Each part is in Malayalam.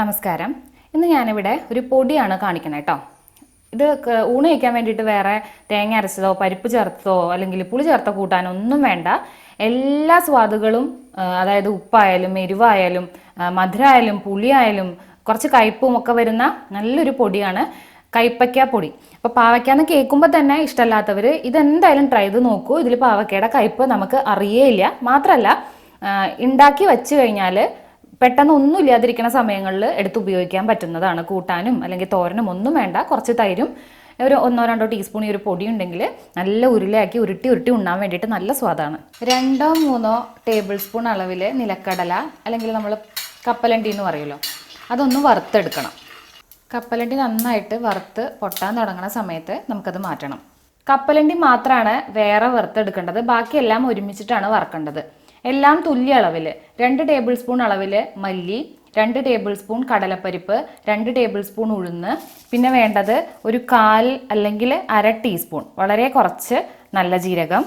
നമസ്കാരം. ഇന്ന് ഞാനിവിടെ ഒരു പൊടിയാണ് കാണിക്കുന്നത് കേട്ടോ ഇത് ഊണ് കഴിക്കാൻ വേണ്ടിയിട്ട് വേറെ തേങ്ങ അരച്ചതോ പരിപ്പ് ചേർത്തതോ അല്ലെങ്കിൽ പുളി ചേർത്ത കൂട്ടാനൊന്നും വേണ്ട. എല്ലാ സ്വാദുകളും അതായത് ഉപ്പായാലും എരിവായാലും മധുരമായാലും പുളിയായാലും കുറച്ച് കയ്പും ഒക്കെ വരുന്ന നല്ലൊരു പൊടിയാണ് കയ്പ്പയ്ക്ക പൊടി. അപ്പോൾ പാവയ്ക്കാന്ന് കേൾക്കുമ്പോൾ തന്നെ ഇഷ്ടമല്ലാത്തവർ ഇതെന്തായാലും ട്രൈ ചെയ്ത് നോക്കൂ. ഇതിൽ പാവയ്ക്കയുടെ കയ്പ് നമുക്ക് അറിയേയില്ല. മാത്രമല്ല ഉണ്ടാക്കി വെച്ച് കഴിഞ്ഞാൽ പെട്ടെന്ന് ഒന്നും ഇല്ലാതിരിക്കുന്ന സമയങ്ങളിൽ എടുത്ത് ഉപയോഗിക്കാൻ പറ്റുന്നതാണ്. കൂട്ടാനും അല്ലെങ്കിൽ തോരനും ഒന്നും വേണ്ട. കുറച്ച് തൈരും ഒരു ഒന്നോ രണ്ടോ ടീസ്പൂൺ ഈ ഒരു പൊടി ഉണ്ടെങ്കിൽ നല്ല ഉരുളയാക്കി ഉരുട്ടി ഉരുട്ടി ഉണ്ണാൻ വേണ്ടിയിട്ട് നല്ല സ്വാദാണ്. രണ്ടോ മൂന്നോ ടേബിൾ സ്പൂൺ അളവിൽ നിലക്കടല അല്ലെങ്കിൽ നമ്മൾ കപ്പലണ്ടി എന്ന് പറയുമല്ലോ അതൊന്ന് വറുത്തെടുക്കണം. കപ്പലണ്ടി നന്നായിട്ട് വറുത്ത് പൊട്ടാൻ തുടങ്ങുന്ന സമയത്ത് നമുക്കത് മാറ്റണം. കപ്പലണ്ടി മാത്രമാണ് വേറെ വറുത്തെടുക്കേണ്ടത്. ബാക്കിയെല്ലാം ഒരുമിച്ചിട്ടാണ് വറക്കേണ്ടത്. എല്ലാം തുല്യ അളവിൽ. രണ്ട് ടേബിൾ സ്പൂൺ അളവിൽ മല്ലി രണ്ട് ടേബിൾ സ്പൂൺ കടലപ്പരിപ്പ് രണ്ട് ടേബിൾ സ്പൂൺ ഉഴുന്ന് പിന്നെ വേണ്ടത് ഒരു കാൽ അല്ലെങ്കിൽ അര ടീസ്പൂൺ വളരെ കുറച്ച് നല്ല ജീരകം.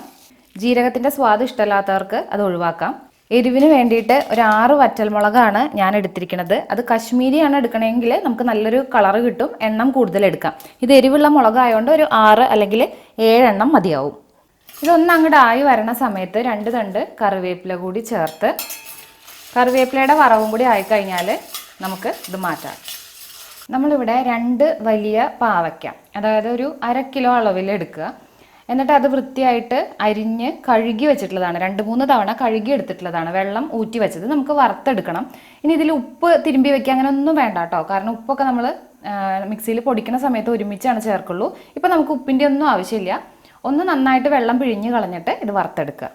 ജീരകത്തിന്റെ സ്വാദ് ഇഷ്ടമല്ലാത്തവർക്ക് അത് ഒഴിവാക്കാം. എരിവിന് വേണ്ടിയിട്ട് ഒരു ആറ് വറ്റൽമുളകാണ് ഞാൻ എടുത്തിരിക്കുന്നത്. അത് കശ്മീരിയാണ് എടുക്കണമെങ്കിൽ നമുക്ക് നല്ലൊരു കളറ് കിട്ടും എണ്ണം കൂടുതൽ എടുക്കാം. ഇത് എരിവുള്ള മുളകായതുകൊണ്ട് ഒരു ആറ് അല്ലെങ്കിൽ ഏഴെണ്ണം മതിയാവും. ഇതൊന്ന് അങ്ങോട്ട് ആയി വരണ സമയത്ത് രണ്ട് തണ്ട് കറിവേപ്പില കൂടി ചേർത്ത് കറിവേപ്പിലയുടെ വറവും കൂടി ആയിക്കഴിഞ്ഞാൽ നമുക്ക് ഇത് മാറ്റാം. നമ്മളിവിടെ രണ്ട് വലിയ പാവയ്ക്ക അതായത് ഒരു അര കിലോ അളവിൽ എടുക്കുക. എന്നിട്ട് അത് വൃത്തിയായിട്ട് അരിഞ്ഞ് കഴുകി വെച്ചിട്ടുള്ളതാണ്. രണ്ട് മൂന്ന് തവണ കഴുകി എടുത്തിട്ടുള്ളതാണ്. വെള്ളം ഊറ്റി വെച്ചത് നമുക്ക് വറുത്തെടുക്കണം. ഇനി ഇതിൽ ഉപ്പ് തിരുമ്പി വെക്കുക അങ്ങനെ ഒന്നും വേണ്ട കേട്ടോ. കാരണം ഉപ്പൊക്കെ നമ്മൾ മിക്സിയിൽ പൊടിക്കുന്ന സമയത്ത് ഒരുമിച്ചാണ് ചേർക്കുള്ളൂ. ഇപ്പം നമുക്ക് ഉപ്പിന്റെ ഒന്നും ആവശ്യമില്ല. ഒന്ന് നന്നായിട്ട് വെള്ളം പിഴിഞ്ഞ് കളഞ്ഞിട്ട് ഇത് വറുത്തെടുക്കുക.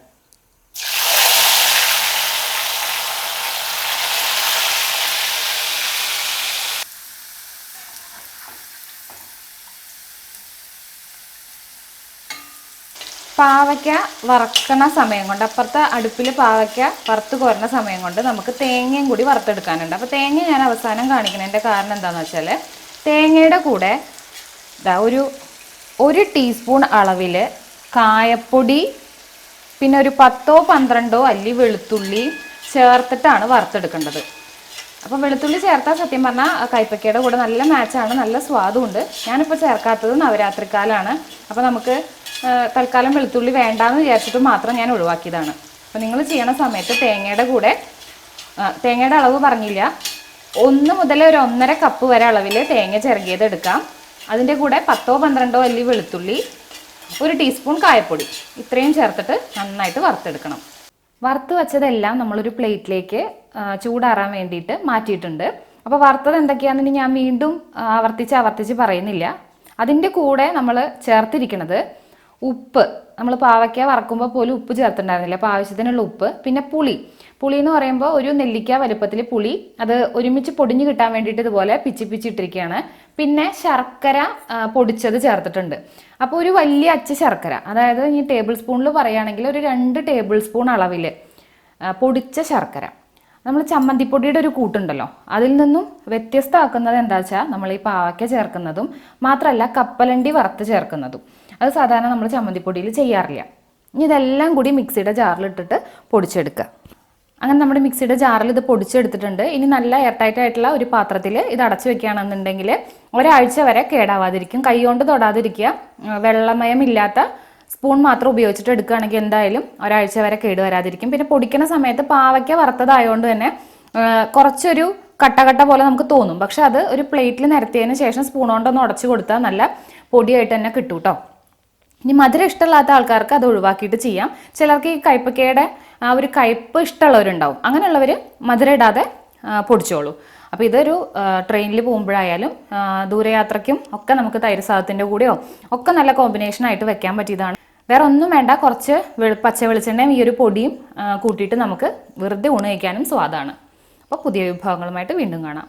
പാവയ്ക്ക വറക്കണ സമയം കൊണ്ട് അപ്പുറത്തെ അടുപ്പിൽ പാവയ്ക്ക വറുത്ത് കോരുന്ന സമയം കൊണ്ട് നമുക്ക് തേങ്ങയും കൂടി വറുത്തെടുക്കാനുണ്ട്. അപ്പോൾ തേങ്ങ ഞാൻ അവസാനം കാണിക്കുന്നതിന്റെ കാരണം എന്താണെന്ന് വെച്ചാൽ തേങ്ങയുടെ കൂടെ ഒരു ഒരു ടീസ്പൂൺ അളവിൽ കായപ്പൊടി പിന്നെ ഒരു പത്തോ പന്ത്രണ്ടോ അല്ലി വെളുത്തുള്ളി ചേർത്തിട്ടാണ് വറുത്തെടുക്കേണ്ടത്. അപ്പം വെളുത്തുള്ളി ചേർത്താൽ സത്യം പറഞ്ഞാൽ കൈപ്പക്കയുടെ കൂടെ നല്ല മാച്ചാണ് നല്ല സ്വാദുമുണ്ട് ഞാനിപ്പോൾ ചേർക്കാത്തത് നവരാത്രിക്കാലാണ്. അപ്പോൾ നമുക്ക് തൽക്കാലം വെളുത്തുള്ളി വേണ്ടാന്ന് വിചാരിച്ചിട്ട് മാത്രം ഞാൻ ഒഴിവാക്കിയതാണ്. അപ്പോൾ നിങ്ങൾ ചെയ്യണ സമയത്ത് തേങ്ങയുടെ കൂടെ തേങ്ങയുടെ അളവ് പറഞ്ഞില്ല. ഒന്ന് മുതൽ ഒരു ഒന്നര കപ്പ് വരെ അളവിൽ തേങ്ങ ചിറകിയത് എടുക്കാം. അതിന്റെ കൂടെ പത്തോ പന്ത്രണ്ടോ അല്ലി വെളുത്തുള്ളി ഒരു ടീസ്പൂൺ കായപ്പൊടി. ഇത്രയും ചേർത്തിട്ട് നന്നായിട്ട് വറുത്തെടുക്കണം. വറുത്ത് വെച്ചതെല്ലാം നമ്മളൊരു പ്ലേറ്റിലേക്ക് ചൂടാറാൻ വേണ്ടിയിട്ട് മാറ്റിയിട്ടുണ്ട്. അപ്പോൾ വറുത്തത് എന്തൊക്കെയാണെന്ന് ഞാൻ വീണ്ടും ആവർത്തിച്ച് ആവർത്തിച്ച് പറയുന്നില്ല. അതിന്റെ കൂടെ നമ്മൾ ചേർത്തിരിക്കുന്നത് ഉപ്പ്. നമ്മൾ പാവയ്ക്ക വറക്കുമ്പോൾ പോലും ഉപ്പ് ചേർത്തിട്ടുണ്ടായിരുന്നില്ല. അപ്പോൾ ആവശ്യത്തിനുള്ള ഉപ്പ്. പിന്നെ പുളി. പുളി എന്ന് പറയുമ്പോൾ ഒരു നെല്ലിക്ക വലുപ്പത്തിൽ പുളി അത് ഒരുമിച്ച് പൊടിഞ്ഞു കിട്ടാൻ വേണ്ടിയിട്ട് ഇതുപോലെ പിച്ചി പിച്ചിട്ടിരിക്കുകയാണ് പിന്നെ ശർക്കര പൊടിച്ചത് ചേർത്തിട്ടുണ്ട്. അപ്പോൾ ഒരു വലിയ അച്ച ശർക്കര അതായത് ഈ ടേബിൾ സ്പൂണിൽ പറയുകയാണെങ്കിൽ ഒരു രണ്ട് ടേബിൾ സ്പൂൺ അളവിൽ പൊടിച്ച ശർക്കര. നമ്മൾ ചമ്മന്തിപ്പൊടിയുടെ ഒരു കൂട്ടുണ്ടല്ലോ അതിൽ നിന്നും വ്യത്യസ്തമാക്കുന്നത് എന്താ വെച്ചാൽ നമ്മൾ ഈ പാവയ്ക്ക ചേർക്കുന്നതും മാത്രമല്ല കപ്പലണ്ടി വറുത്ത് ചേർക്കുന്നതും. അത് സാധാരണ നമ്മൾ ചമ്മന്തിപ്പൊടിയിൽ ചെയ്യാറില്ല. ഇനി ഇതെല്ലാം കൂടി മിക്സിയുടെ ജാറിലിട്ടിട്ട് പൊടിച്ചെടുക്കുക. അങ്ങനെ നമ്മുടെ മിക്സിയുടെ ജാറിൽ ഇത് പൊടിച്ചെടുത്തിട്ടുണ്ട്. ഇനി നല്ല എയർടൈറ്റ് ആയിട്ടുള്ള ഒരു പാത്രത്തിൽ ഇത് അടച്ചു വെക്കുകയാണെന്നുണ്ടെങ്കിൽ ഒരാഴ്ച വരെ കേടാവാതിരിക്കും. കൈകൊണ്ട് തൊടാതിരിക്കുക. വെള്ളമയം വെള്ളമയമില്ലാത്ത സ്പൂൺ മാത്രം ഉപയോഗിച്ചിട്ട് എടുക്കുകയാണെങ്കിൽ എന്തായാലും ഒരാഴ്ച വരെ കേട് വരാതിരിക്കും. പിന്നെ പൊടിക്കുന്ന സമയത്ത് പാവയ്ക്ക വറുത്തതായതുകൊണ്ട് തന്നെ കുറച്ചൊരു കട്ടകട്ട പോലെ നമുക്ക് തോന്നും. പക്ഷെ അത് ഒരു പ്ലേറ്റിൽ നിരത്തിയതിന് ശേഷം സ്പൂൺ കൊണ്ടൊന്ന് ഉടച്ചു കൊടുത്താൽ നല്ല പൊടിയായിട്ട് തന്നെ കിട്ടും കേട്ടോ ഇനി മധുരം ഇഷ്ടമില്ലാത്ത ആൾക്കാർക്ക് അത് ഒഴിവാക്കിയിട്ട് ചെയ്യാം. ചിലർക്ക് ഈ കയ്പ്പക്കയുടെ ആ ഒരു കയ്പ്പ് ഇഷ്ടമുള്ളവരുണ്ടാവും. അങ്ങനെയുള്ളവർ മധുരം ഇടാതെ പൊടിച്ചോളൂ. അപ്പോൾ ഇതൊരു ട്രെയിനിൽ പോകുമ്പോഴായാലും ദൂരയാത്രയ്ക്കും ഒക്കെ നമുക്ക് തൈര് സാധത്തിന്റെ കൂടെയോ ഒക്കെ നല്ല കോമ്പിനേഷൻ ആയിട്ട് വെക്കാൻ പറ്റിയതാണ്. വേറെ ഒന്നും വേണ്ട കുറച്ച് പച്ച വെളിച്ചെണ്ണയും ഈ ഒരു പൊടിയും കൂട്ടിയിട്ട് നമുക്ക് വെറുതെ ഊണ് കഴിക്കാനും സ്വാദാണ്. അപ്പോൾ പുതിയ വിഭവങ്ങളുമായിട്ട് വീണ്ടും കാണാം.